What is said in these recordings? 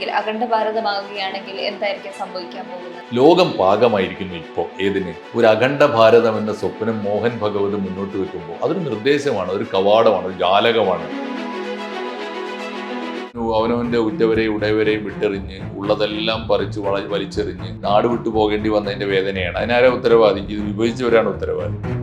അഖണ്ഡ എന്തായിരിക്കും സംഭവിക്കാൻ പോകുന്നത്? ലോകം പാകമായിരിക്കുന്നു ഇപ്പോൾ ഏതിന്? ഒരു അഖണ്ഡ ഭാരതം എന്ന സ്വപ്നം മോഹൻ ഭഗവത് മുന്നോട്ട് വെക്കുമ്പോൾ അതൊരു നിർദ്ദേശമാണ് ഒരു കവാടമാണ് ഒരു ജാലകമാണ്. അവനവന്റെ ഉറ്റവരെയും ഉടയവരെയും വിട്ടെറിഞ്ഞ് ഉള്ളതെല്ലാം പറിച്ച് വള വലിച്ചെറിഞ്ഞ് നാട് വിട്ടു പോകേണ്ടി വന്നതിന്റെ വേദനയാണ്. അതിനാരാ ഉത്തരവാദി? ഇത് വിഭജിച്ചവരാണ് ഉത്തരവാദി.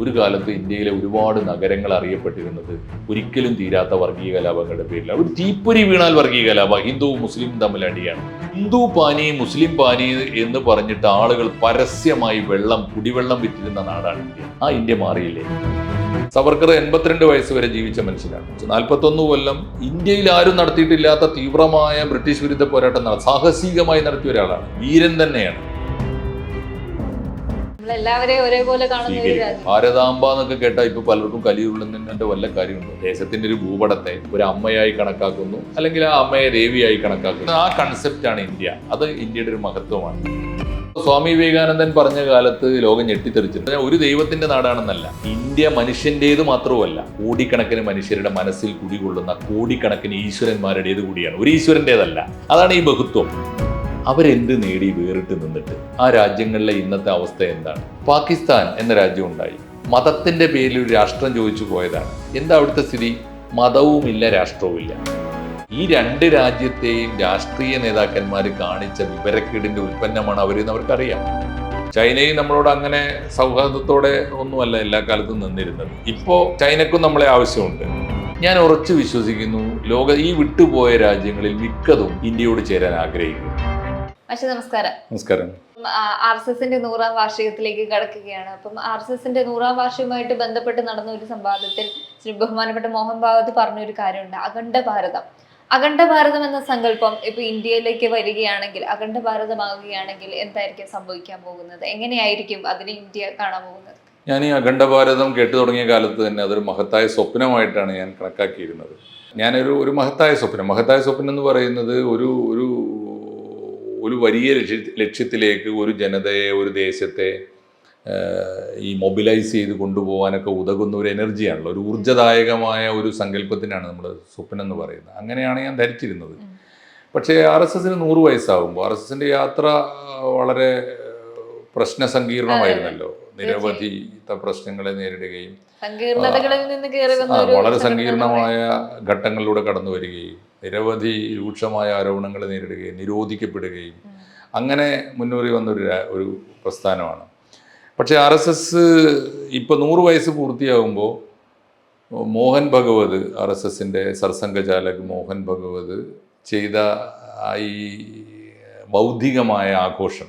ഒരു കാലത്ത് ഇന്ത്യയിലെ ഒരുപാട് നഗരങ്ങൾ അറിയപ്പെട്ടിരുന്നത് ഒരിക്കലും തീരാത്ത വർഗീയ കലാപങ്ങളുടെ പേരിലാണ്. ഒരു തീപ്പൊരി വീണാൽ വർഗീയ കലാപ ഹിന്ദു മുസ്ലിം തമ്മിൽ അടിയാണ്. ഹിന്ദു പാനി മുസ്ലിം പാനി എന്ന് പറഞ്ഞിട്ട് ആളുകൾ പരസ്യമായി വെള്ളം കുടിവെള്ളം വിറ്റിരുന്ന നാടാണ് ഇന്ത്യ. ആ ഇന്ത്യ മാറിയില്ലേ? സവർക്കർ എൺപത്തിരണ്ട് വയസ്സ് വരെ ജീവിച്ച മനുഷ്യനാണ്. നാൽപ്പത്തൊന്ന് കൊല്ലം ഇന്ത്യയിൽ ആരും നടത്തിയിട്ടില്ലാത്ത തീവ്രമായ ബ്രിട്ടീഷ് വിരുദ്ധ പോരാട്ടം സാഹസികമായി നടത്തിയ ഒരാളാണ്. വീരൻ തന്നെയാണ്. നമ്മളെല്ലാവരെയും ഒരേപോലെ കാണുന്ന ഒരു രാജ്യം ഭാരതാംബ എന്നൊക്കെ കേട്ടാൽ ഇപ്പൊ പലർക്കും കലിയുള്ളുന്നതിന്റെ വല്ല കാര്യമുണ്ടോ? ദേശത്തിന്റെ ഒരു ഭൂപടത്തെ ഒരു അമ്മയായി കണക്കാക്കുന്നു അല്ലെങ്കിൽ ആ അമ്മയെ ദേവിയായി കണക്കാക്കുന്നു. ആ കൺസെപ്റ്റ് ആണ് ഇന്ത്യ. അത് ഇന്ത്യയുടെ ഒരു മഹത്വമാണ്. സ്വാമി വിവേകാനന്ദൻ പറഞ്ഞ കാലത്ത് ലോകം ഞെട്ടിത്തെറിച്ചിട്ടുണ്ട്. ഒരു ദൈവത്തിന്റെ നാടാണെന്നല്ല ഇന്ത്യ മനുഷ്യന്റേത് മാത്രവുമല്ല കോടിക്കണക്കിന് മനുഷ്യരുടെ മനസ്സിൽ കുടികൊള്ളുന്ന കോടിക്കണക്കിന് ഈശ്വരന്മാരുടേത് കൂടിയാണ്. ഒരു ഈശ്വരന്റെതല്ല അതാണ് ഈ ബഹുത്വം. അവരെന്ത് നേടി വേറിട്ട് നിന്നിട്ട്? ആ രാജ്യങ്ങളിലെ ഇന്നത്തെ അവസ്ഥ എന്താണ്? പാകിസ്ഥാൻ എന്ന രാജ്യം ഉണ്ടായി മതത്തിന്റെ പേരിൽ ഒരു രാഷ്ട്രം ചോദിച്ചു പോയതാണ്. എന്താ അവിടുത്തെ സ്ഥിതി? മതവുമില്ല രാഷ്ട്രവുമില്ല. ഈ രണ്ട് രാജ്യത്തെയും രാഷ്ട്രീയ നേതാക്കന്മാർ കാണിച്ച വിവരക്കേടിന്റെ ഉൽപ്പന്നമാണ് അവരെന്ന് അവർക്കറിയാം. ചൈനയും നമ്മളോട് അങ്ങനെ സൗഹാർദ്ദത്തോടെ ഒന്നുമല്ല എല്ലാ കാലത്തും നിന്നിരുന്നത്. ഇപ്പോൾ ചൈനക്കും നമ്മളെ ആവശ്യമുണ്ട്. ഞാൻ ഉറച്ചു വിശ്വസിക്കുന്നു ലോക ഈ വിട്ടുപോയ രാജ്യങ്ങളിൽ മിക്കതും ഇന്ത്യയോട് ചേരാൻ ആഗ്രഹിക്കുന്നു. പക്ഷെ നമസ്കാരം. നമസ്കാരം. ആർ എസ് എസിന്റെ നൂറാം വാർഷികത്തിലേക്ക് കടക്കുകയാണ്. അപ്പം ആർ എസ് എസിന്റെ നൂറാം വാർഷികമായിട്ട് ബന്ധപ്പെട്ട് നടന്ന ഒരു സംവാദത്തിൽ ശ്രീ ബഹുമാനപ്പെട്ട മോഹൻ ഭാഗവത് പറഞ്ഞൊരു കാര്യമുണ്ട്. അഖണ്ഡ ഭാരതം. അഖണ്ഡ ഭാരതം എന്ന സങ്കല്പം ഇപ്പൊ ഇന്ത്യയിലേക്ക് വരികയാണെങ്കിൽ അഖണ്ഡ ഭാരതമാകുകയാണെങ്കിൽ എന്തായിരിക്കും സംഭവിക്കാൻ പോകുന്നത്? എങ്ങനെയായിരിക്കും അതിന് ഇന്ത്യ കാണാൻ പോകുന്നത്? ഞാൻ ഈ അഖണ്ഡ ഭാരതം കേട്ടു തുടങ്ങിയ കാലത്ത് തന്നെ അതൊരു മഹത്തായ സ്വപ്നമായിട്ടാണ് ഞാൻ കണക്കാക്കിയിരുന്നത്. ഞാനൊരു ഒരു മഹത്തായ സ്വപ്നം. മഹത്തായ സ്വപ്നം എന്ന് പറയുന്നത് ഒരു ഒരു ഒരു വലിയ ലക്ഷ്യ ലക്ഷ്യത്തിലേക്ക് ഒരു ജനതയെ ഒരു ദേശത്തെ ഈ മൊബിലൈസ് ചെയ്ത് കൊണ്ടുപോകാനൊക്കെ ഉതകുന്ന ഒരു എനർജിയാണല്ലോ. ഒരു ഊർജദായകമായ ഒരു സങ്കല്പത്തിനാണ് നമ്മൾ സ്വപ്നം എന്ന് പറയുന്നത്. അങ്ങനെയാണ് ഞാൻ ധരിച്ചിരുന്നത്. പക്ഷേ ആർ എസ് എസിന് നൂറ് വയസ്സാകുമ്പോൾ ആർ എസ് എസിന്റെ യാത്ര വളരെ പ്രശ്ന സങ്കീർണമായിരുന്നല്ലോ നിരവധി യുദ്ധ പ്രശ്നങ്ങളെ നേരിടുകയും വളരെ സങ്കീർണമായ ഘട്ടങ്ങളിലൂടെ കടന്നു വരികയും നിരവധി രൂക്ഷമായ ആരോപണങ്ങൾ നേരിടുകയും നിരോധിക്കപ്പെടുകയും അങ്ങനെ മുന്നോറി വന്നൊരു ഒരു പ്രസ്ഥാനമാണ്. പക്ഷേ ആർ എസ് എസ് ഇപ്പോൾ നൂറ് വയസ്സ് പൂർത്തിയാകുമ്പോൾ മോഹൻ ഭഗവത് ആർ എസ് എസിന്റെ സർസംഘചാലക് മോഹൻ ഭഗവത് ചെയ്ത ഈ ബൗദ്ധികമായ ആഘോഷം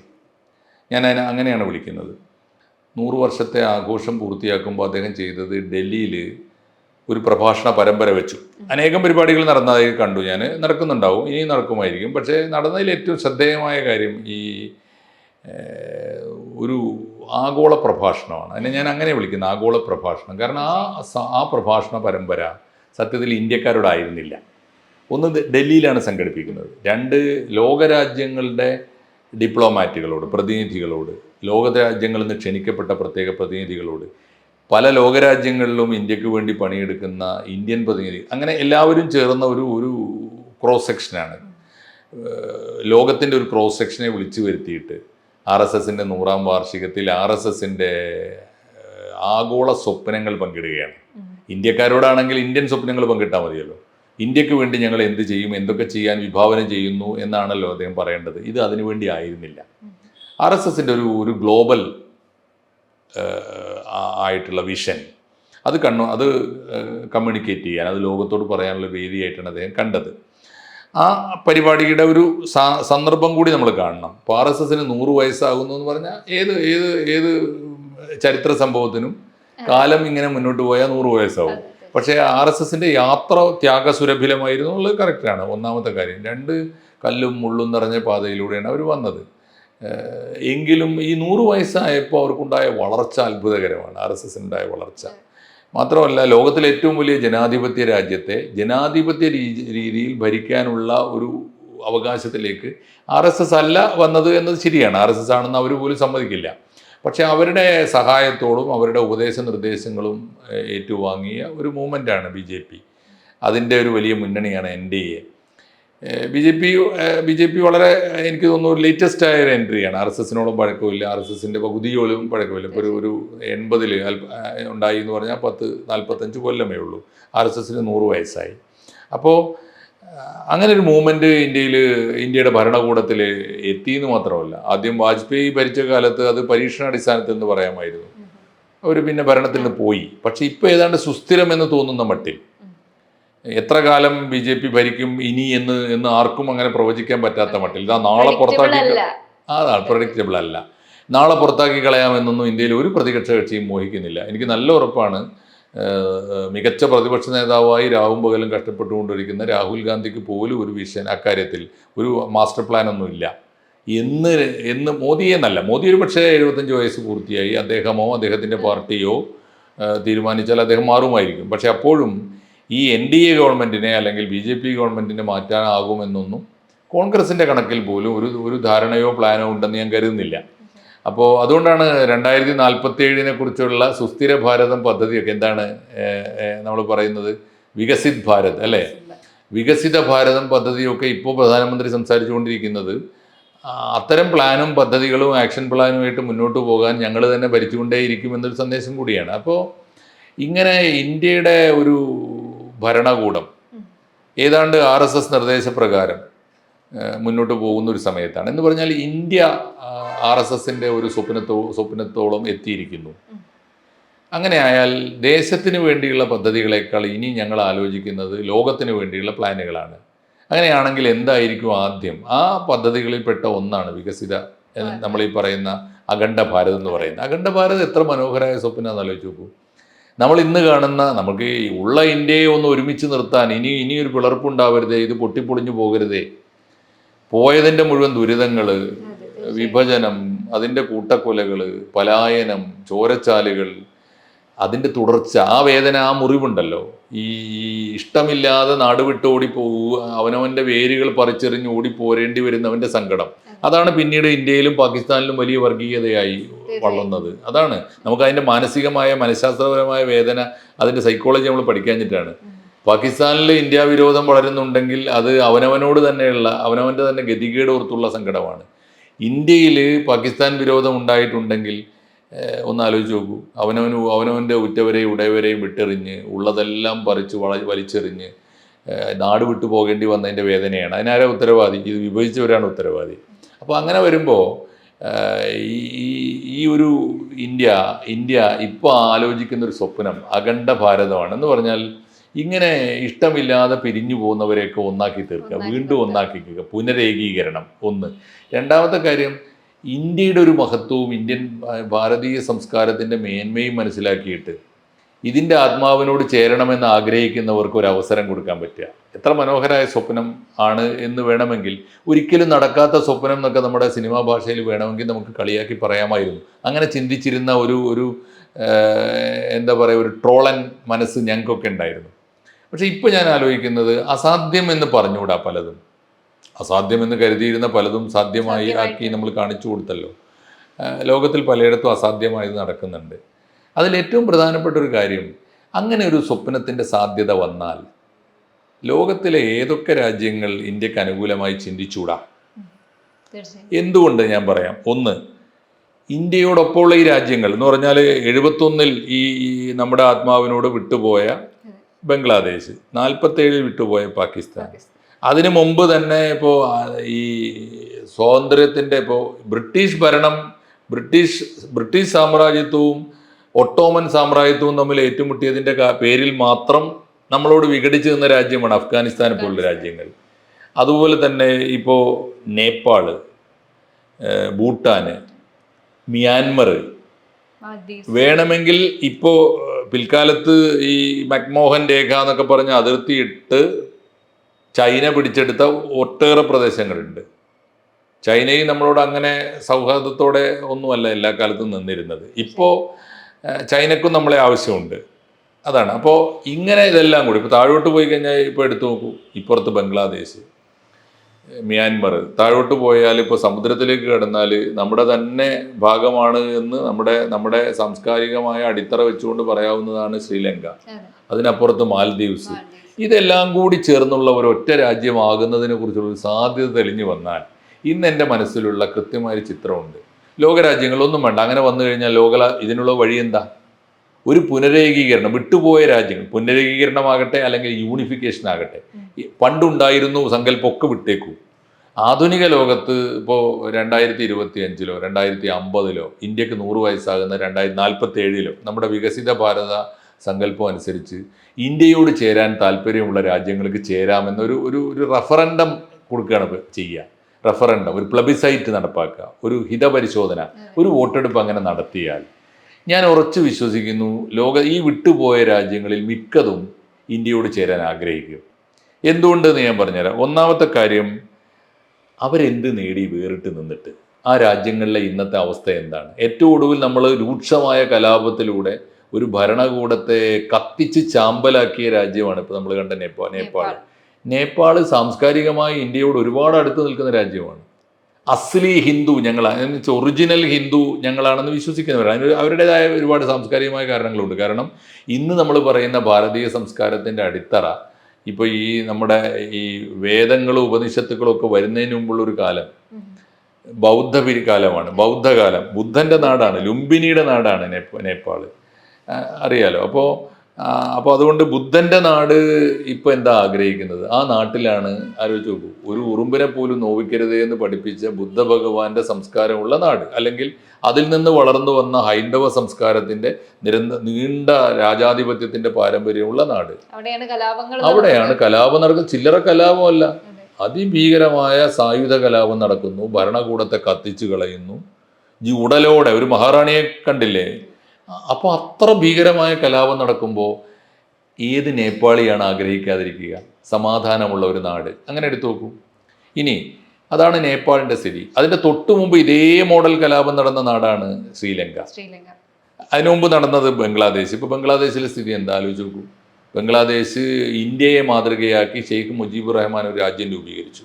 ഞാൻ അതിനെ അങ്ങനെയാണ് വിളിക്കുന്നത്. നൂറ് വർഷത്തെ ആഘോഷം പൂർത്തിയാക്കുമ്പോൾ അദ്ദേഹം ചെയ്തത് ഡൽഹിയിൽ ഒരു പ്രഭാഷണ പരമ്പര വെച്ചു. അനേകം പരിപാടികൾ നടന്നതായി കണ്ടു ഞാൻ. നടക്കുന്നുണ്ടാവും ഇനി നടക്കുമായിരിക്കും. പക്ഷേ നടന്നതിൽ ഏറ്റവും ശ്രദ്ധേയമായ കാര്യം ഈ ഒരു ആഗോള പ്രഭാഷണമാണ്. അതിനെ ഞാൻ അങ്ങനെ വിളിക്കുന്നു ആഗോള പ്രഭാഷണം. കാരണം ആ ആ പ്രഭാഷണ പരമ്പര സത്യത്തിൽ ഇന്ത്യക്കാരോടായിരുന്നില്ല ഒന്ന് ഡൽഹിയിലാണ് സംഘടിപ്പിക്കുന്നത്. രണ്ട് ലോകരാജ്യങ്ങളുടെ ഡിപ്ലോമാറ്റുകളോട് പ്രതിനിധികളോട് ലോകരാജ്യങ്ങളിൽ നിന്ന് ക്ഷണിക്കപ്പെട്ട പ്രത്യേക പ്രതിനിധികളോട് പല ലോകരാജ്യങ്ങളിലും ഇന്ത്യയ്ക്ക് വേണ്ടി പണിയെടുക്കുന്ന ഇന്ത്യൻ പ്രതിനിധി അങ്ങനെ എല്ലാവരും ചേർന്ന ഒരു ഒരു ക്രോസ് സെക്ഷനാണ് ലോകത്തിന്റെ ഒരു ക്രോസ് സെക്ഷനെ വിളിച്ചു വരുത്തിയിട്ട് ആർ എസ് എസിന്റെ നൂറാം വാർഷികത്തിൽ ആർ എസ് എസിന്റെ ആഗോള സ്വപ്നങ്ങൾ പങ്കിടുകയാണ്. ഇന്ത്യക്കാരോടാണെങ്കിൽ ഇന്ത്യൻ സ്വപ്നങ്ങൾ പങ്കിട്ടാൽ മതിയല്ലോ. ഇന്ത്യയ്ക്ക് വേണ്ടി ഞങ്ങൾ എന്ത് ചെയ്യും എന്തൊക്കെ ചെയ്യാൻ വിഭാവനം ചെയ്യുന്നു എന്നാണല്ലോ അദ്ദേഹം പറയേണ്ടത്. ഇത് അതിനുവേണ്ടി ആയിരുന്നില്ല. ആർ എസ് എസിന്റെ ഒരു ഒരു ഗ്ലോബൽ ആയിട്ടുള്ള വിഷൻ. അത് കണ്ണു അത് കമ്മ്യൂണിക്കേറ്റ് ചെയ്യാൻ അത് ലോകത്തോട് പറയാനുള്ള വേദിയായിട്ടാണ് അദ്ദേഹം കണ്ടത്. ആ പരിപാടിയുടെ ഒരു സന്ദർഭം കൂടി നമ്മൾ കാണണം. ഇപ്പോൾ ആർ എസ് എസിന് നൂറ് വയസ്സാകുന്നു എന്ന് പറഞ്ഞാൽ ഏത് ഏത് ഏത് ചരിത്ര സംഭവത്തിനും കാലം ഇങ്ങനെ മുന്നോട്ട് പോയാൽ നൂറ് വയസ്സാവും. പക്ഷേ ആർ എസ് എസിന്റെ യാത്ര ത്യാഗസുരഭിലമായിരുന്നു എന്നുള്ളത് കറക്റ്റാണ് ഒന്നാമത്തെ കാര്യം. രണ്ട് കല്ലും മുള്ളും നിറഞ്ഞ പാതയിലൂടെയാണ് അവർ വന്നത്. എങ്കിലും ഈ നൂറ് വയസ്സായപ്പോൾ അവർക്കുണ്ടായ വളർച്ച അത്ഭുതകരമാണ് ആർ എസ് എസിനുണ്ടായ വളർച്ച. മാത്രമല്ല ലോകത്തിലെ ഏറ്റവും വലിയ ജനാധിപത്യ രാജ്യത്തെ ജനാധിപത്യ രീതിയിൽ ഭരിക്കാനുള്ള ഒരു അവകാശത്തിലേക്ക് ആർ എസ് എസ് അല്ല വന്നത് എന്നത് ശരിയാണ്. ആർ എസ് എസ് ആണെന്ന് അവർ പോലും സമ്മതിക്കില്ല. പക്ഷെ അവരുടെ സഹായത്തോടും അവരുടെ ഉപദേശ നിർദ്ദേശങ്ങളും ഏറ്റുവാങ്ങിയ ഒരു മൂവ്മെന്റാണ് ബി ജെ പി. അതിന്റെ ഒരു വലിയ മുന്നണിയാണ് N D A. B J P B J P വളരെ എനിക്ക് തോന്നുന്നു ലേറ്റസ്റ്റ് ആയ ഒരു എൻട്രിയാണ് ആർ എസ് എസിനോടും പഴക്കമില്ല. ആർ എസ് എസിന്റെ പകുതിയോളം പഴക്കമില്ല. ഇപ്പോൾ ഒരു ഒരു എൺപതിൽ ഉണ്ടായി എന്ന് പറഞ്ഞാൽ പത്ത് നാൽപ്പത്തഞ്ച് കൊല്ലമേ ഉള്ളൂ. ആർ എസ് എസിന് നൂറ് വയസ്സായി. അപ്പോൾ അങ്ങനെ ഒരു മൂവ്മെന്റ് ഇന്ത്യയിൽ ഇന്ത്യയുടെ ഭരണകൂടത്തിൽ എത്തി എന്ന് മാത്രമല്ല ആദ്യം വാജ്പേയി ഭരിച്ച കാലത്ത് അത് പരീക്ഷണാടിസ്ഥാനത്തിൽ എന്ന് പറയാമായിരുന്നു. അവർ പിന്നെ ഭരണത്തിൽ നിന്ന് പോയി. പക്ഷേ ഇപ്പോൾ ഏതാണ്ട് സുസ്ഥിരം എന്ന് തോന്നുന്ന മട്ടിൽ എത്ര കാലം ബി ജെ പി ഭരിക്കും ഇനി എന്ന് എന്ന് ആർക്കും അങ്ങനെ പ്രവചിക്കാൻ പറ്റാത്ത മട്ടിൽ. ഇതാ നാളെ പുറത്താക്കി അതാണ് പ്രഡിക്റ്റബിൾ അല്ല. നാളെ പുറത്താക്കി കളയാമെന്നൊന്നും ഇന്ത്യയിൽ ഒരു പ്രതിപക്ഷ കക്ഷിയും മോഹിക്കുന്നില്ല. എനിക്ക് നല്ല ഉറപ്പാണ് മികച്ച പ്രതിപക്ഷ നേതാവായി രാഹുൽ പകലും കഷ്ടപ്പെട്ടുകൊണ്ടിരിക്കുന്ന രാഹുൽ ഗാന്ധിക്ക് പോലും ഒരു വിഷൻ അക്കാര്യത്തിൽ ഒരു മാസ്റ്റർ പ്ലാൻ ഒന്നും ഇല്ല. എന്ന് എന്ന് മോദിയെ എന്നല്ല. മോദി ഒരു പക്ഷേ എഴുപത്തഞ്ച് വയസ്സ് പൂർത്തിയായി. അദ്ദേഹമോ അദ്ദേഹത്തിന്റെ പാർട്ടിയോ തീരുമാനിച്ചാൽ അദ്ദേഹം മാറുമായിരിക്കും. പക്ഷേ അപ്പോഴും ഈ എൻ ഡി എ ഗവൺമെന്റിനെ അല്ലെങ്കിൽ ബി ജെ പി ഗവൺമെന്റിനെ മാറ്റാനാകുമെന്നൊന്നും കോൺഗ്രസിന്റെ കണക്കിൽ പോലും ഒരു ഒരു ധാരണയോ പ്ലാനോ ഉണ്ടെന്ന് ഞാൻ കരുതുന്നില്ല. അപ്പോൾ അതുകൊണ്ടാണ് രണ്ടായിരത്തി നാൽപ്പത്തി ഏഴിനെ കുറിച്ചുള്ള സുസ്ഥിര ഭാരതം പദ്ധതിയൊക്കെ എന്താണ് നമ്മൾ പറയുന്നത്? വികസിത് ഭാരത് അല്ലേ? വികസിത ഭാരതം പദ്ധതിയൊക്കെ ഇപ്പോൾ പ്രധാനമന്ത്രി സംസാരിച്ചുകൊണ്ടിരിക്കുന്നത് കൊണ്ടിരിക്കുന്നത് അത്തരം പ്ലാനും പദ്ധതികളും ആക്ഷൻ പ്ലാനുമായിട്ട് മുന്നോട്ട് പോകാൻ ഞങ്ങൾ തന്നെ ഭരിച്ചുകൊണ്ടേയിരിക്കും എന്നൊരു സന്ദേശം കൂടിയാണ്. അപ്പോൾ ഇങ്ങനെ ഇന്ത്യയുടെ ഒരു ഭരണകൂടം. ഏതാണ്ട് ആർ എസ് എസ് നിർദ്ദേശപ്രകാരം മുന്നോട്ട് പോകുന്ന ഒരു സമയത്താണ്. എന്ന് പറഞ്ഞാൽ ഇന്ത്യ ആർ എസ് എസിന്റെ ഒരു സ്വപ്നത്തോ സ്വപ്നത്തോളം എത്തിയിരിക്കുന്നു. അങ്ങനെ ആയാൽ ദേശത്തിന് വേണ്ടിയുള്ള പദ്ധതികളെക്കാൾ ഇനി ഞങ്ങൾ ആലോചിക്കുന്നത് ലോകത്തിന് വേണ്ടിയുള്ള പ്ലാനുകളാണ്. അങ്ങനെയാണെങ്കിൽ എന്തായിരിക്കും ആദ്യം? ആ പദ്ധതികളിൽപ്പെട്ട ഒന്നാണ് വികസിത നമ്മൾ ഈ പറയുന്ന അഖണ്ഡ ഭാരത് എന്ന് പറയുന്നത്. അഖണ്ഡ ഭാരത് എത്ര മനോഹരമായ സ്വപ്നം ആലോചിച്ച് നോക്കൂ. നമ്മൾ ഇന്ന് കാണുന്ന നമുക്ക് ഉള്ള ഇന്ത്യയെ ഒന്ന് ഒരുമിച്ച് നിർത്താൻ ഇനി ഇനിയൊരു ഒരു പിളർപ്പുണ്ടാവരുതേ ഇത് പൊട്ടിപ്പൊളിഞ്ഞു പോകരുതേ. പോയതിന്റെ മുഴുവൻ ദുരിതങ്ങൾ വിഭജനം അതിന്റെ കൂട്ടക്കൊലകൾ പലായനം ചോരച്ചാലുകൾ അതിന്റെ തുടർച്ച ആ വേദന ആ മുറിവുണ്ടല്ലോ. ഈ ഈ ഇഷ്ടമില്ലാതെ നാടുവിട്ട് ഓടിപ്പോവുക അവനവന്റെ വേരുകൾ പറിച്ചെറിഞ്ഞ് ഓടിപ്പോരേണ്ടി വരുന്നവന്റെ സങ്കടം. അതാണ് പിന്നീട് ഇന്ത്യയിലും പാകിസ്ഥാനിലും വലിയ വർഗീയതയായി വളർന്നത്. അതാണ്. നമുക്ക് അതിന്റെ മാനസികമായ മനഃശാസ്ത്രപരമായ വേദന അതിന്റെ സൈക്കോളജി നമ്മൾ പഠിക്കാഞ്ഞിട്ടാണ്. പാകിസ്ഥാനിൽ ഇന്ത്യ വിരോധം വളരുന്നുണ്ടെങ്കിൽ അത് അവനവനോട് തന്നെയുള്ള അവനവന്റെ തന്നെ ഗതികേട് ഓർത്തുള്ള സങ്കടമാണ്. ഇന്ത്യയിൽ പാകിസ്ഥാൻ വിരോധം ഉണ്ടായിട്ടുണ്ടെങ്കിൽ ഒന്ന് ആലോചിച്ച് നോക്കൂ. അവനവന് അവനവന്റെ ഉറ്റവരെയും ഉടയവരെയും വിട്ടെറിഞ്ഞ് ഉള്ളതെല്ലാം പറിച്ച് വള വലിച്ചെറിഞ്ഞ് നാട് വിട്ടു പോകേണ്ടി വന്നതിന്റെ വേദനയാണ്. അതിനാരാ ഉത്തരവാദി? ഇത് വിഭജിച്ചവരാണ് ഉത്തരവാദി. അപ്പോൾ അങ്ങനെ വരുമ്പോൾ ഈ ഈ- ഒരു ഇന്ത്യ ഇന്ത്യ ഇപ്പോൾ ആലോചിക്കുന്ന ഒരു സ്വപ്നം അഖണ്ഡ ഭാരതമാണ് എന്ന് പറഞ്ഞാൽ ഇങ്ങനെ ഇഷ്ടമില്ലാതെ പിരിഞ്ഞു പോകുന്നവരെയൊക്കെ ഒന്നാക്കി തീർക്കുക ഒന്നാക്കി വീണ്ടും ഒന്നാക്കിക്കുക പുനരേകീകരണം ഒന്ന്. രണ്ടാമത്തെ കാര്യം ഇന്ത്യയുടെ ഒരു മഹത്വവും ഇന്ത്യൻ ഭാരതീയ സംസ്കാരത്തിന്റെ മേന്മയും മനസ്സിലാക്കിയിട്ട് ഇതിന്റെ ആത്മാവിനോട് ചേരണമെന്ന് ആഗ്രഹിക്കുന്നവർക്ക് ഒരു അവസരം കൊടുക്കാൻ പറ്റുക. എത്ര മനോഹരമായ സ്വപ്നം ആണ് എന്ന് വേണമെങ്കിൽ ഒരിക്കലും നടക്കാത്ത സ്വപ്നം എന്നൊക്കെ നമ്മുടെ സിനിമാ ഭാഷയിൽ വേണമെങ്കിൽ നമുക്ക് കളിയാക്കി പറയാമായിരുന്നു. അങ്ങനെ ചിന്തിച്ചിരുന്ന ഒരു ഒരു എന്താ പറയുക ഒരു ട്രോളൻ മനസ്സ് ഞങ്ങൾക്കൊക്കെ ഉണ്ടായിരുന്നു. പക്ഷേ ഇപ്പോൾ ഞാൻ ആലോചിക്കുന്നത് അസാധ്യം എന്ന് പറഞ്ഞുകൂടാ പലതും. അസാധ്യം എന്ന് കരുതിയിരുന്ന പലതും സാധ്യമായി ആക്കി നമ്മൾ കാണിച്ചു കൊടുത്തല്ലോ. ലോകത്തിൽ പലയിടത്തും അസാധ്യമായത് നടക്കുന്നുണ്ട്. അതിൽ ഏറ്റവും പ്രധാനപ്പെട്ട ഒരു കാര്യം അങ്ങനെ ഒരു സ്വപ്നത്തിന്റെ സാധ്യത വന്നാൽ ലോകത്തിലെ ഏതൊക്കെ രാജ്യങ്ങൾ ഇന്ത്യയ്ക്ക് അനുകൂലമായി ചിന്തിച്ചൂടാ? എന്തുകൊണ്ട് ഞാൻ പറയാം? ഒന്ന് ഇന്ത്യയോടൊപ്പമുള്ള ഈ രാജ്യങ്ങൾ എന്ന് പറഞ്ഞാൽ എഴുപത്തൊന്നിൽ ഈ നമ്മുടെ ആത്മാവിനോട് വിട്ടുപോയ ബംഗ്ലാദേശ് നാൽപ്പത്തേഴിൽ വിട്ടുപോയ പാകിസ്ഥാൻ. അതിനു മുമ്പ് തന്നെ ഇപ്പോൾ ഈ സ്വാതന്ത്ര്യത്തിന്റെ ഇപ്പോൾ ബ്രിട്ടീഷ് ഭരണം ബ്രിട്ടീഷ് ബ്രിട്ടീഷ് സാമ്രാജ്യത്വവും ഒട്ടോമൻ സാമ്രാജ്യത്വവും തമ്മിൽ ഏറ്റുമുട്ടിയതിന്റെ പേരിൽ മാത്രം നമ്മളോട് വിഘടിച്ചു നിന്ന രാജ്യമാണ് അഫ്ഗാനിസ്ഥാൻ പോലുള്ള രാജ്യങ്ങൾ. അതുപോലെ തന്നെ ഇപ്പോൾ നേപ്പാൾ ഏഹ് ഭൂട്ടാന് മ്യാൻമർ വേണമെങ്കിൽ ഇപ്പോൾ പിൽക്കാലത്ത് ഈ മക്മോഹൻ രേഖ എന്നൊക്കെ പറഞ്ഞ് അതിർത്തിയിട്ട് ചൈന പിടിച്ചെടുത്ത ഒട്ടേറെ പ്രദേശങ്ങളുണ്ട്. ചൈനയും നമ്മളോട് അങ്ങനെ സൗഹാർദ്ദത്തോടെ ഒന്നുമല്ല എല്ലാ കാലത്തും നിന്നിരുന്നത്. ഇപ്പോൾ ചൈനക്കും നമ്മളെ ആവശ്യമുണ്ട്. അതാണ്. അപ്പോൾ ഇങ്ങനെ ഇതെല്ലാം കൂടി ഇപ്പോൾ താഴോട്ട് പോയി കഴിഞ്ഞാൽ ഇപ്പോൾ എടുത്തു നോക്കൂ ഇപ്പുറത്ത് ബംഗ്ലാദേശ് മ്യാൻമർ. താഴോട്ട് പോയാൽ ഇപ്പോൾ സമുദ്രത്തിലേക്ക് കിടന്നാൽ നമ്മുടെ തന്നെ ഭാഗമാണ് എന്ന് നമ്മുടെ നമ്മുടെ സാംസ്കാരികമായ അടിത്തറ വെച്ചുകൊണ്ട് പറയാവുന്നതാണ് ശ്രീലങ്ക. അതിനപ്പുറത്ത് മാൽദീവ്സ്. ഇതെല്ലാം കൂടി ചേർന്നുള്ള ഒരു ഒറ്റ രാജ്യമാകുന്നതിനെ കുറിച്ചുള്ള സാധ്യത തെളിഞ്ഞു വന്നാൽ ഇന്ന് എന്റെ മനസ്സിലുള്ള കൃത്യമായൊരു ചിത്രമുണ്ട്. ലോകരാജ്യങ്ങളൊന്നും വേണ്ട. അങ്ങനെ വന്നു കഴിഞ്ഞാൽ ലോക ഇതിനുള്ള വഴി എന്താ? ഒരു പുനരേകീകരണം വിട്ടുപോയ രാജ്യങ്ങൾ. പുനരേകീകരണമാകട്ടെ അല്ലെങ്കിൽ യൂണിഫിക്കേഷൻ ആകട്ടെ പണ്ടുണ്ടായിരുന്നു സങ്കല്പമൊക്കെ വിട്ടേക്കൂ. ആധുനിക ലോകത്ത് ഇപ്പോൾ രണ്ടായിരത്തി ഇരുപത്തി അഞ്ചിലോ രണ്ടായിരത്തി അമ്പതിലോ ഇന്ത്യയ്ക്ക് നൂറ് വയസ്സാകുന്ന രണ്ടായിരത്തി നാൽപ്പത്തി ഏഴിലോ നമ്മുടെ വികസിത ഭാരത സങ്കല്പം അനുസരിച്ച് ഇന്ത്യയോട് ചേരാൻ താല്പര്യമുള്ള രാജ്യങ്ങൾക്ക് ചേരാമെന്നൊരു ഒരു ഒരു റഫറൻഡം കൊടുക്കുകയാണ് ചെയ്യുക. റഫറൻഡം ഒരു പ്ലബിസൈറ്റ് നടപ്പാക്കുക ഒരു ഹിതപരിശോധന ഒരു വോട്ടെടുപ്പ് അങ്ങനെ നടത്തിയാൽ. ഞാൻ ഉറച്ചു വിശ്വസിക്കുന്നു ലോക ഈ വിട്ടുപോയ രാജ്യങ്ങളിൽ മിക്കതും ഇന്ത്യയോട് ചേരാൻ ആഗ്രഹിക്കും. എന്തുകൊണ്ടെന്ന് ഞാൻ പറഞ്ഞുതരാം. ഒന്നാമത്തെ കാര്യം അവരെന്ത് നേടി വേറിട്ട് നിന്നിട്ട്? ആ രാജ്യങ്ങളിലെ ഇന്നത്തെ അവസ്ഥ എന്താണ്? ഏറ്റവും ഒടുവിൽ നമ്മൾ രൂക്ഷമായ കലാപത്തിലൂടെ ഒരു ഭരണകൂടത്തെ കത്തിച്ച് ചാമ്പലാക്കിയ രാജ്യമാണ് ഇപ്പോൾ നമ്മൾ കണ്ട നേപ്പാൾ. നേപ്പാൾ. നേപ്പാൾ സാംസ്കാരികമായി ഇന്ത്യയോട് ഒരുപാട് അടുത്ത് നിൽക്കുന്ന രാജ്യമാണ്. അസ്ലി ഹിന്ദു ഞങ്ങളാണ് ഒറിജിനൽ ഹിന്ദു ഞങ്ങളാണെന്ന് വിശ്വസിക്കുന്നവർ അതിന് അവരുടേതായ ഒരുപാട് സാംസ്കാരികമായ കാരണങ്ങളുണ്ട്. കാരണം ഇന്ന് നമ്മൾ പറയുന്ന ഭാരതീയ സംസ്കാരത്തിന്റെ അടിത്തറ ഇപ്പോൾ ഈ നമ്മുടെ ഈ വേദങ്ങളും ഉപനിഷത്തുക്കളും ഒക്കെ വരുന്നതിന് മുമ്പുള്ള ഒരു കാലം ബൗദ്ധ പിരിക്കാലമാണ് ബൗദ്ധകാലം. ബുദ്ധന്റെ നാടാണ് ലുംബിനിയുടെ നാടാണ് നേപ്പാൾ അറിയാലോ? അപ്പോൾ അപ്പോൾ അതുകൊണ്ട് ബുദ്ധന്റെ നാട് ഇപ്പോൾ എന്താ ആഗ്രഹിക്കുന്നത്? ആ നാട്ടിലാണ് ആലോചിച്ച് നോക്കൂ. ഒരു ഉറുമ്പിനെ പോലും നോവിക്കരുതേ എന്ന് പഠിപ്പിച്ച ബുദ്ധ ഭഗവാന്റെ സംസ്കാരമുള്ള നാട്. അല്ലെങ്കിൽ അതിൽ നിന്ന് വളർന്നു വന്ന ഹൈന്ദവ സംസ്കാരത്തിന്റെ നിരന്ത നീണ്ട രാജാധിപത്യത്തിന്റെ പാരമ്പര്യമുള്ള നാട്. അവിടെയാണ് കലാപം നടക്കുന്നത് ചില്ലറ കലാപമല്ല. അതിഭീകരമായ സായുധ കലാപം നടക്കുന്നു. ഭരണകൂടത്തെ കത്തിച്ചു കളയുന്നു. ഈ ഉടലോടെ ഒരു മഹാറാണിയെ കണ്ടില്ലേ? അപ്പോൾ അത്ര ഭീകരമായ കലാപം നടക്കുമ്പോൾ ഏത് നേപ്പാളിയാണ് ആഗ്രഹിക്കാതിരിക്കുക? സമാധാനമുള്ള ഒരു നാട്. അങ്ങനെ എടുത്തു നോക്കൂ. ഇനി അതാണ് നേപ്പാളിന്റെ സ്ഥിതി. അതിന്റെ തൊട്ടു മുമ്പ് ഇതേ മോഡൽ കലാപം നടന്ന നാടാണ് ശ്രീലങ്ക. ശ്രീലങ്ക. അതിനു മുമ്പ് നടന്നത് ബംഗ്ലാദേശ്. ഇപ്പോൾ ബംഗ്ലാദേശിലെ സ്ഥിതി എന്താ? ആലോചിച്ച് നോക്കൂ. ബംഗ്ലാദേശ് ഇന്ത്യയെ മാതൃകയാക്കി ഷെയ്ഖ് മുജീബ് റഹ്മാൻ ഒരു രാജ്യം രൂപീകരിച്ചു.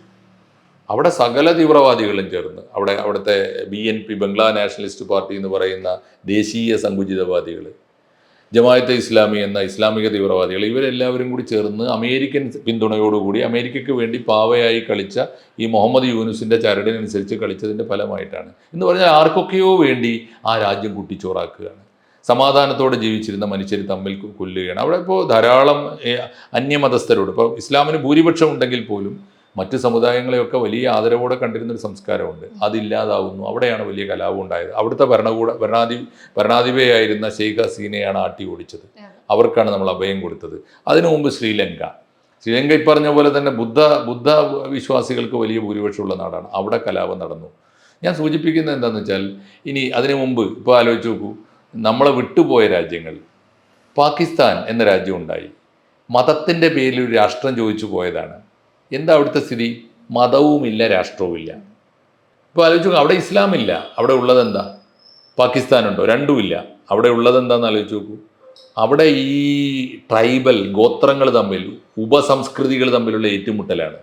അവിടെ സകല തീവ്രവാദികളും ചേർന്ന് അവിടെ അവിടുത്തെ B N P Bangla nationalist party എന്ന് പറയുന്ന ദേശീയ സങ്കുചിതവാദികൾ ജമായത്തെ ഇസ്ലാമി എന്ന ഇസ്ലാമിക തീവ്രവാദികൾ ഇവരെല്ലാവരും കൂടി ചേർന്ന് അമേരിക്കൻ പിന്തുണയോടുകൂടി അമേരിക്കയ്ക്ക് വേണ്ടി പാവയായി കളിച്ച ഈ മുഹമ്മദ് യൂനുസിന്റെ ചരടിനനുസരിച്ച് കളിച്ചതിന്റെ ഫലമായിട്ടാണ്. എന്ന് പറഞ്ഞാൽ ആർക്കൊക്കെയോ വേണ്ടി ആ രാജ്യം കുട്ടിച്ചോറാക്കുകയാണ്. സമാധാനത്തോടെ ജീവിച്ചിരുന്ന മനുഷ്യർ തമ്മിൽ കൊല്ലുകയാണ്. അവിടെ ഇപ്പോൾ ധാരാളം അന്യമതസ്ഥരോട് ഇപ്പോൾ ഇസ്ലാമിന് ഭൂരിപക്ഷം ഉണ്ടെങ്കിൽ പോലും മറ്റ് സമുദായങ്ങളെയൊക്കെ വലിയ ആദരവോടെ കണ്ടിരുന്ന ഒരു സംസ്കാരമുണ്ട് അതില്ലാതാവുന്നു. അവിടെയാണ് വലിയ കലാപം ഉണ്ടായത്. അവിടുത്തെ ഭരണകൂട ഭരണാധി ഭരണാധിപയായിരുന്ന ഷെയ്ഖ് ഹസീനയാണ് ആട്ടി ഓടിച്ചത്. അവർക്കാണ് നമ്മൾ അഭയം കൊടുത്തത്. അതിനു മുമ്പ് ശ്രീലങ്ക. ശ്രീലങ്ക പറഞ്ഞ പോലെ തന്നെ ബുദ്ധ ബുദ്ധ വിശ്വാസികൾക്ക് വലിയ ഭൂരിപക്ഷമുള്ള നാടാണ്. അവിടെ കലാപം നടന്നു. ഞാൻ സൂചിപ്പിക്കുന്നത് എന്താണെന്ന് വെച്ചാൽ ഇനി അതിനു മുമ്പ് ഇപ്പോൾ ആലോചിച്ച് നോക്കൂ. നമ്മളെ വിട്ടുപോയ രാജ്യങ്ങൾ. പാകിസ്ഥാൻ എന്ന രാജ്യം ഉണ്ടായി. മതത്തിന്റെ പേരിൽ ഒരു രാഷ്ട്രം ചോദിച്ചു പോയതാണ്. എന്താ അവിടുത്തെ സ്ഥിതി? മതവുമില്ല രാഷ്ട്രവുമില്ല. ഇപ്പോൾ ആലോചിച്ച് നോക്കൂ അവിടെ ഇസ്ലാമില്ല. അവിടെ ഉള്ളത് എന്താ? പാകിസ്ഥാനുണ്ടോ? രണ്ടുമില്ല. അവിടെ ഉള്ളത് എന്താണെന്ന് ആലോചിച്ച് നോക്കൂ. അവിടെ ഈ ട്രൈബൽ ഗോത്രങ്ങൾ തമ്മിൽ ഉപസംസ്കൃതികൾ തമ്മിലുള്ള ഏറ്റുമുട്ടലാണ്.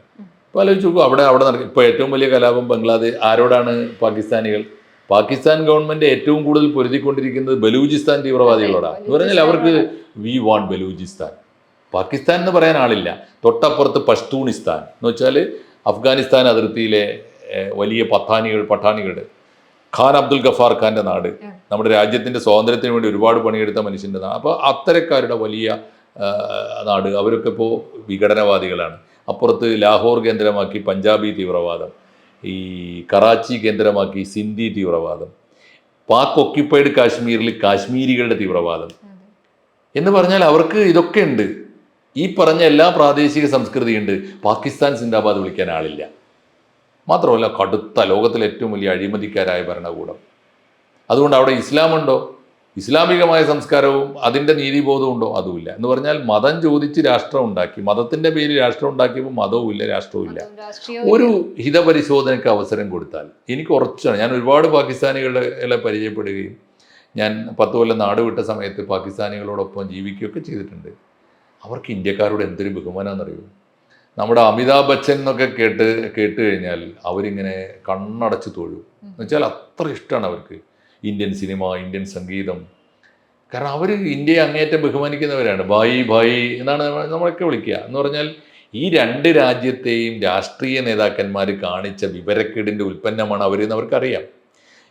ഇപ്പോൾ ആലോചിച്ച് നോക്കൂ അവിടെ അവിടെ നടക്കും ഇപ്പോൾ ഏറ്റവും വലിയ കലാപം ബംഗ്ലാദേശ് ആരോടാണ് പാകിസ്ഥാനികൾ? പാകിസ്ഥാൻ ഗവൺമെന്റ് ഏറ്റവും കൂടുതൽ പൊരുതിക്കൊണ്ടിരിക്കുന്നത് ബലൂചിസ്ഥാൻ തീവ്രവാദികളോടാണ് എന്ന് പറഞ്ഞാൽ അവർക്ക് വി വാണ്ട് ബലൂചിസ്ഥാൻ പാകിസ്ഥാൻ എന്ന് പറയാൻ ആളില്ല. തൊട്ടപ്പുറത്ത് പഷ്തൂണിസ്ഥാൻ. എന്ന് വെച്ചാൽ അഫ്ഗാനിസ്ഥാൻ അതിർത്തിയിലെ വലിയ പത്താനികൾ പട്ടാണികൾ ഖാൻ അബ്ദുൽ ഗഫാർ ഖാന്റെ നാട്. നമ്മുടെ രാജ്യത്തിന്റെ സ്വാതന്ത്ര്യത്തിന് വേണ്ടി ഒരുപാട് പണിയെടുത്ത മനുഷ്യന്റെ നാട് അപ്പോൾ അത്തരക്കാരുടെ വലിയ നാട്. അവരൊക്കെ ഇപ്പോൾ വിഘടനവാദികളാണ്. അപ്പുറത്ത് ലാഹോർ കേന്ദ്രമാക്കി പഞ്ചാബി തീവ്രവാദം. ഈ കറാച്ചി കേന്ദ്രമാക്കി സിന്ധി തീവ്രവാദം. പാക് ഒക്യുപ്പൈഡ് കാശ്മീരിൽ കാശ്മീരികളുടെ തീവ്രവാദം. എന്ന് പറഞ്ഞാൽ അവർക്ക് ഇതൊക്കെ ഉണ്ട്. ഈ പറഞ്ഞ എല്ലാ പ്രാദേശിക സംസ്കൃതിയുണ്ട്. പാകിസ്ഥാൻ സിന്ദാബാദ് വിളിക്കാൻ ആളില്ല. മാത്രമല്ല കടുത്ത ലോകത്തിലെ ഏറ്റവും വലിയ അഴിമതിക്കാരായ ഭരണകൂടം. അതുകൊണ്ട് അവിടെ ഇസ്ലാമുണ്ടോ? ഇസ്ലാമികമായ സംസ്കാരവും അതിന്റെ നീതിബോധവും ഉണ്ടോ? അതുമില്ല. എന്ന് പറഞ്ഞാൽ മതം ചോദിച്ച് രാഷ്ട്രം ഉണ്ടാക്കി. മതത്തിന്റെ പേരിൽ രാഷ്ട്രം ഉണ്ടാക്കിയപ്പോൾ മതവും ഇല്ല രാഷ്ട്രവും ഇല്ല. ഒരു ഹിതപരിശോധനയ്ക്ക് അവസരം കൊടുത്താൽ എനിക്ക് ഉറച്ചാണ്. ഞാൻ ഒരുപാട് പാകിസ്ഥാനികളെ പരിചയപ്പെടുകയും ഞാൻ പത്ത് കൊല്ലം നാട് വിട്ട സമയത്ത് പാകിസ്ഥാനികളോടൊപ്പം ജീവിക്കുകയൊക്കെ ചെയ്തിട്ടുണ്ട്. അവർക്ക് ഇന്ത്യക്കാരോട് എന്തൊരു ബഹുമാനമെന്നറിയോ നമ്മുടെ അമിതാഭ് ബച്ചൻ എന്നൊക്കെ കേട്ട് കേട്ട് കഴിഞ്ഞാൽ അവരിങ്ങനെ കണ്ണടച്ച് തൊഴും. എന്നുവെച്ചാൽ അത്ര ഇഷ്ടമാണ് അവർക്ക്. ഇന്ത്യൻ സിനിമ ഇന്ത്യൻ സംഗീതം. കാരണം അവർ ഇന്ത്യയെ അങ്ങേറ്റം ബഹുമാനിക്കുന്നവരാണ്. ഭായി ഭായി എന്നാണ് നമ്മ- നമ്മളൊക്കെ വിളിക്കുക. എന്ന് പറഞ്ഞാൽ ഈ രണ്ട് രാജ്യത്തെയും രാഷ്ട്രീയ നേതാക്കന്മാർ കാണിച്ച വിവരക്കേടിന്റെ ഉൽപ്പന്നമാണ് അവരെന്ന് അവർക്കറിയാം.